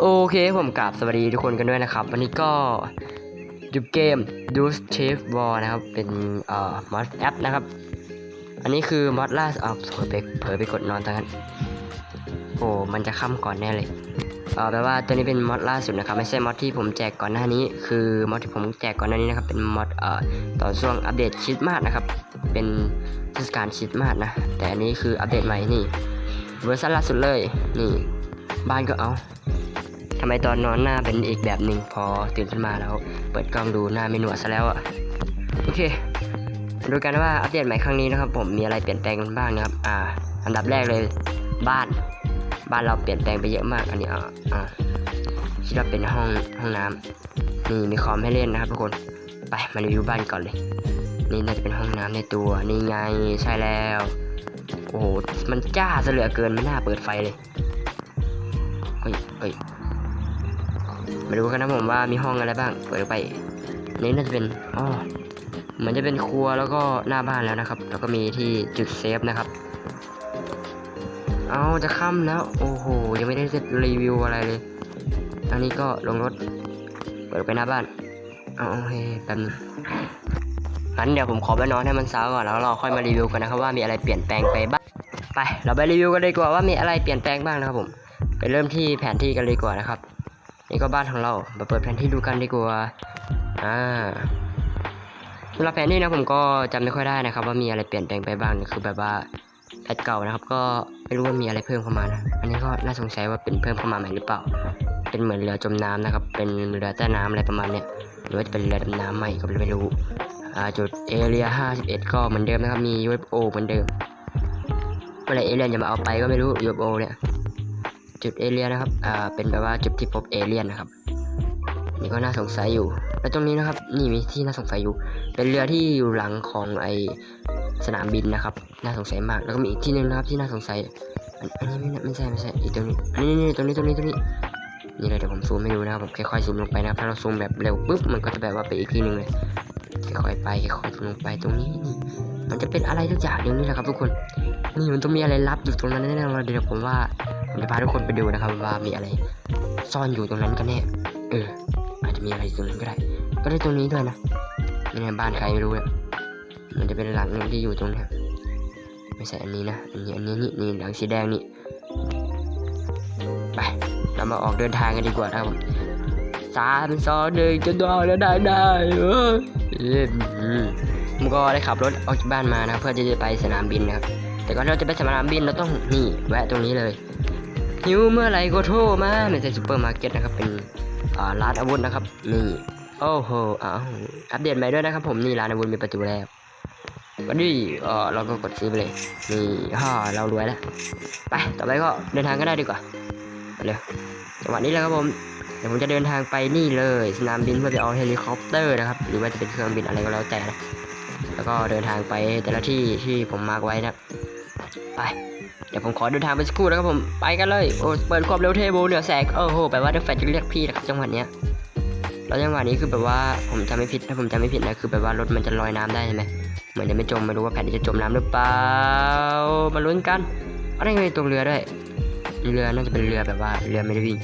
โอเคผมกราบสวัสดีทุกคนกันด้วยนะครับ วันนี้ก็อยู่เกม d o s c h i f War นะครับ เป็นเอ่อมอดแอปนะครับ อันนี้คือมอดล่าสุดเอาเผลอไปเผลอไปกดนอนตอนนั้น โอ้มันจะค่ำก่อนแน่เลยเออแปลว่าตัวนี้เป็นมอดล่าสุดนะครับ ไม่ใช่มอดที่ผมแจกก่อนหน้านี้ คือมอดที่ผมแจกก่อนหน้านี้นะครับ เป็นมอดเอ่อต่อช่วงอัปเดตชิดมาสนะครับ เป็นเทศกาลชิดมาสนะ แต่อันนี้คืออัปเดตใหม่นี่เวอร์ชันล่าสุดเลย นี่ บ้านก็เอา ทำไมตอนนอนหน้าเป็นอีกแบบหนึ่งพอตื่นขึ้นมาแล้ว เปิดกล้องดูหน้าไม่หนวดซะแล้วอะโอเคดูกันว่าอัปเดตใหม่ครั้งนี้นะครับ ผมมีอะไรเปลี่ยนแปลงกันบ้างนะครับ อ่า อันดับแรกเลยบ้าน บ้านเราเปลี่ยนแปลงไปเยอะมาก อันนี้อ่าอ่าคิดว่าเป็นห้องห้องน้ำนี่มีคอมให้เล่นนะครับทุกคนไปมารีวิวบ้านก่อนเลย นี่น่าจะเป็นห้องน้ำในตัวนี่ไงใช่แล้ว โอ้โหมันจ้าซะเหลือเกินไม่น่าเปิดไฟเลย มาดูกันนะผมว่ามีห้องอะไรบ้างเปิดไปนี่น่าจะเป็นอ๋อเหมือนจะเป็นครัวแล้วก็หน้าบ้านแล้วนะครับ แล้วก็มีที่จุดเซฟนะครับ เอาจะค่ำแล้ว โอ้โหยังไม่ได้เสร็จรีวิวอะไรเลย อันนี้ก็ลงรถ เปิดไปหน้าบ้าน เอาโอเคแป๊บนึงงั้นเดี๋ยวผมขอไปนอนให้มันเช้าก่อนแล้วเราค่อยมารีวิวกันนะครับว่ามีอะไรเปลี่ยนแปลงไปบ้างไป เราไปรีวิวกันเลยดีกว่าว่ามีอะไรเปลี่ยนแปลงบ้างนะครับผมไปเริ่มที่แผนที่กันเลยดีกว่านะครับ นี่ก็บ้านของเรา มาเปิดแผนที่ดูกันดีกว่า อ่าสำหรับแผนที่นะผมก็จำไม่ค่อยได้นะครับ ว่ามีอะไรเปลี่ยนแปลงไปบ้างคือแบบว่าแพทเก่านะครับ ก็ไม่รู้ว่ามีอะไรเพิ่มเข้ามานะอันนี้ก็น่าสงสัยว่าเป็นเพิ่มเข้ามาใหม่หรือเปล่า เป็นเหมือนเรือจมน้ำนะครับ เป็นเรือใต้น้ำอะไรประมาณเนี้ยหรือว่าจะเป็นเรือดำน้ำใหม่ก็ไม่รู้อ่าจุดเอเรีย51 ก็เหมือนเดิมนะครับมี UFO เหมือนเดิมเมื่อไรเอเลียนจะมาเอาไปก็ไม่รู้ UFO เนี่ย จุดเอเลียนนะครับ อ่า เป็นแบบว่าจุดที่พบเอเลียนนะครับ นี่ก็น่าสงสัยอยู่ แล้วตรงนี้นะครับ นี่มีที่น่าสงสัยอยู่ เป็นเรือที่อยู่หลังของไอสนามบินนะครับ น่าสงสัยมาก แล้วก็มีอีกที่หนึงนะครับที่น่าสงสัย อันนี้ไม่ไม่ใช่ไม่ใช่อีกตรงนี้ อันนี้นี่ตรงนี้ตรงนี้ตรงนี้ นี่เลยเดี๋ยวผมซูมให้ดูนะครับผมค่อยๆซูมลงไปนะถ้าเราซูมแบบเร็วปุ๊บมันก็จะแบบว่าไปอีกที่หนึ่งเลยค่อยๆไปค่อยๆซูมลงไปตรงนี้นี่มันจะเป็นอะไรทุกอย่างนี่แหละครับทุกคน นี่มันต้องมีอะไรลับอยู่ตรงนั้นแน่ๆเลยเดี๋ยวผมว่าผม จะพาทุกคนไปดูนะครับว่ามีอะไร ซ่อนอยู่ตรงนั้นกันแน่ เออ อาจจะมีอะไรตรงนั้นก็ได้ ก็ได้ตรงนี้ด้วยนะนี่ในบ้านใครไม่รู้เนี่ยมันจะเป็นหลังหนึ่งที่อยู่ตรงนี้ไม่ใช่อันนี้นะ อันนี้ อันนี้นี่นี่หลังสีแดงนี่ ไป เรามาออกเดินทางกันดีกว่านะครับผมสามสองหนึ่งจะได้แล้วได้ได้เออเย้อืมผมก็ได้ขับรถออกจากบ้านมานะ เพื่อจะไปสนามบินนะครับ แต่ก่อนเราจะไปสนามบินเราต้องนี่แวะตรงนี้เลย หิวเมื่อไหร่ก็โทรมาใช่ซูเปอร์มาร์เก็ตนะครับเป็นร้านอาวุธนะครับนี่โอ้โหอ้าวอัปเดตใหม่ด้วยนะครับผมนี่ร้านอาวุธมีประตูแล้วก็ดีเออเราก็กดซื้อไปเลยนี่ฮ่าเรารวยแล้วไปต่อไปก็เดินทางก็ได้ดีกว่าไปเลยจังหวะนี้แหล้วครับผมเดี๋ยวผมจะเดินทางไปนี่เลยสนามบินเพื่อไปเอาเฮลิคอปเตอร์นะครับหรือว่าจะเป็นเครื่องบินอะไรก็แล้วแต่นะแล้วก็เดินทางไปแต่ละที่ที่ผมมาร์กไว้นะไป เดี๋ยวผมขอเดินทางไปสักครู่นะครับผมไปกันเลยโอ้เปิดความเร็วเทเบิลเหนือแสงโอ้โหแปลว่าเดอะแฟจะเรียกพี่นะครับจังหวะเนี้ยแล้วจังหวะนี้คือแบบว่าผมจำไม่ผิดถ้าผมจำไม่ผิดนะคือแบบว่ารถมันจะลอยน้ำได้ใช่ไหมเหมือนจะไม่จมไม่รู้ว่าแผ่นนี้จะจมน้ำหรือเปล่ามาลุ้นกันอะไรไงตรงเรือด้วยเรือน่าจะเป็นเรือแบบว่าเรือไม่ได้วิ่ง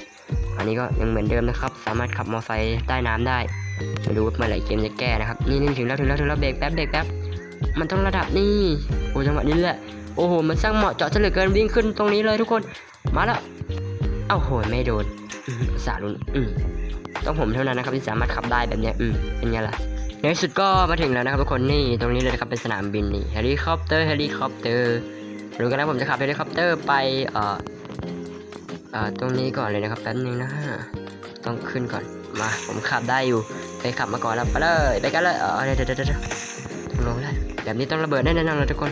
อันนี้ก็ยังเหมือนเดิมนะครับ สามารถขับมอเตอร์ไซค์ใต้น้ำได้ไม่รู้ว่าเมื่อไหร่เกมจะแก้นะครับนี่นี่ถึงแล้วถึงแล้วถึงแล้วเบรกแป๊บเบรกแป๊บมันต้องระดับนี่โอ้จังหวะนี้แหละ โอ้โห มันสร้างเหมาะเจาะเฉลือเกินวิ่งขึ้นตรงนี้เลยทุกคน มาแล้วเอ้าโหไม่โดนสารุนอืมต้องผมเท่านั้นนะครับที่สามารถขับได้แบบเนี้ยอืมเป็นไงล่ะในที่สุดก็มาถึงแล้วนะครับทุกคนนี่ตรงนี้เลยนะครับเป็นสนามบินนี่เฮลิคอปเตอร์เฮลิคอปเตอร์รู้กันนะผมจะขับเฮลิคอปเตอร์ไปเอ่อเอ่อตรงนี้ก่อนเลยนะครับแป๊บนึงนะต้องขึ้นก่อนมาผมขับได้อยู่เคยขับมาก่อนแล้วไปเลยไปกันเลยเออเดี๋ยวเดี๋ยวเดี๋ยวเดี๋ยวลงแล้แบบนี้ต้องระเบิดแน่นอนเลยทุกคน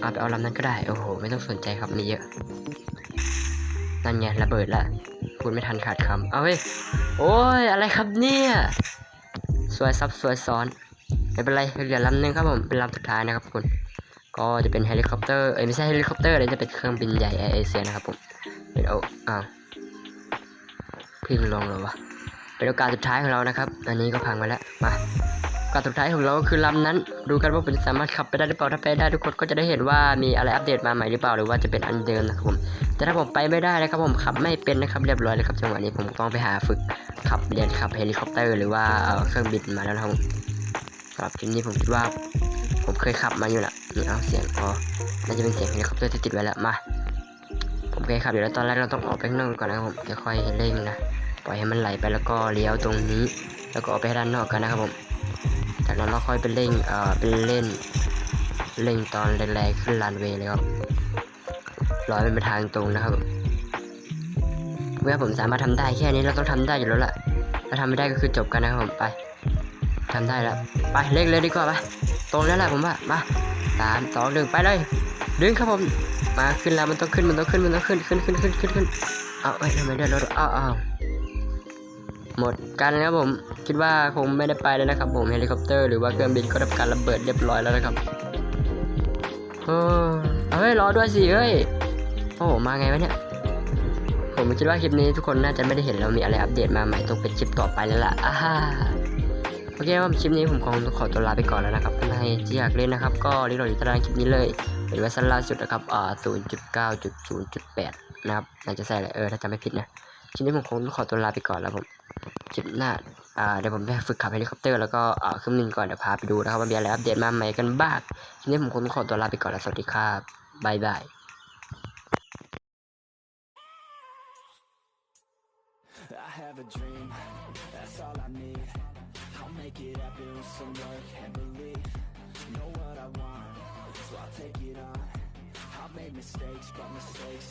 เอาไปเอาลำนั้นก็ได้ โอ้โห ไม่ต้องสนใจครับมีเยอะ นั่นไงระเบิดละพูดไม่ทันขาดคำเอาเฮ้ย โอ้ย อะไรครับเนี่ย สวยซับสวยซ้อน ไม่เป็นไร เหลือลำนึงครับผม เป็นลำสุดท้ายนะครับทุกคนก็จะเป็นเฮลิคอปเตอร์ เอ้ยไม่ใช่เฮลิคอปเตอร์เลยจะเป็นเครื่องบินใหญ่แอร์เอเชียนะครับผม เป็นโออ้าวพึ่งลงเลยวะ เป็นโอกาสสุดท้ายของเรานะครับ อันนี้ก็พังไปแล้ว มา การสุดท้ายของเราก็คือลำนั้น ดูกันว่าผมจะสามารถขับไปได้หรือเปล่าถ้าไปได้ทุกคนก็จะได้เห็นว่ามีอะไรอัปเดตมาใหม่หรือเปล่าหรือว่าจะเป็นอันเดิมนะครับผมแต่ถ้าผมไปไม่ได้นะครับผมขับไม่เป็นนะครับเรียบร้อยเลยครับจังหวะนี้ผมต้องไปหาฝึกขับเรียนขับเฮลิคอปเตอร์หรือว่าเครื่องบินมาแล้วนะครับผมสำหรับคลิปนี้ผมคิดว่า ผมเคยขับมาอยู่ละนี่เอาเสียงอ๋อน่าจะเป็นเสียงเฮลิคอปเตอร์ที่ติดไว้แล้วมาผมเคยขับอยู่แล้วตอนแรกเราต้องออกไปข้างนอกก่อนนะครับผมจะค่อยเร่งนะปล่อยให้มันไหลไปแล้วก็เลี้ยวตรงนี้ แล้วก็ออกไปด้านนอกกันนะครับผม จากนั้นเราค่อยไปเร่งเอ่อไปเล่นเร่งตอนแรงๆขึ้นลานเวย์เลยครับรอยเป็นทางตรงนะครับเมื่อผมสามารถทำได้แค่นี้เราต้องทำได้อยู่แล้วล่ะถ้าทำไม่ได้ก็คือจบกันนะครับผมไปทำได้แล้วไปเร่งเลยดีกว่าไปตรงนั้นแหละผมว่ามาสามสองหนึ่งไปเลยดึงครับผมมาขึ้นแล้วมันต้องขึ้นมันต้องขึ้นมันต้องขึ้นขึ้นขึ้นขึ้นขึ้นขึ้นเอาเอ้ยทำไมเดือดรถอ้าวอ้าว หมดกันครับผม คิดว่าคงไม่ได้ไปแล้วนะครับผมเฮลิคอปเตอร์หรือว่าเครื่องบินก็ทำการระเบิดเรียบร้อยแล้วนะครับเออเฮ้ยรอด้วยสิเฮ้ยโอ้โหมาไงวะเนี่ยผมคิดว่าคลิปนี้ทุกคนน่าจะไม่ได้เห็นเรามีอะไรอัปเดตมาใหม่ต้องเป็นคลิปต่อไปแล้วล่ะอ่าโอเคครับคลิปนี้ผมคงต้องขอตัวลาไปก่อนแล้วนะครับถ้าใครที่อยากเล่นนะครับ ก็รีโหลดอยู่ตารางคลิปนี้เลยเป็นเวอร์ชันล่าสุดนะครับอ่า0.9.0.8 นะครับน่าจะใส่เลยเออถ้าจำไม่ผิดนะคลิปนี้ผมคงต้องขอตัวลาไปก่อนแล้วผม คลิปหน้าอ่าเดี๋ยวผมไปฝึกขับเฮลิคอปเตอร์แล้วก็อ่าเครื่องบินก่อนเดี๋ยวพาไปดูนะครับว่ามีอะไรอัปเดตมาใหม่กันบ้างคลิปนี้ผมคงขอตัวลาไปก่อนแล้วสวัสดีครับบายบาย I have a dream, that's all I need I'll make it happen with some work and belief Know what I want, so I'll take it on I've made mistakes, but mistakes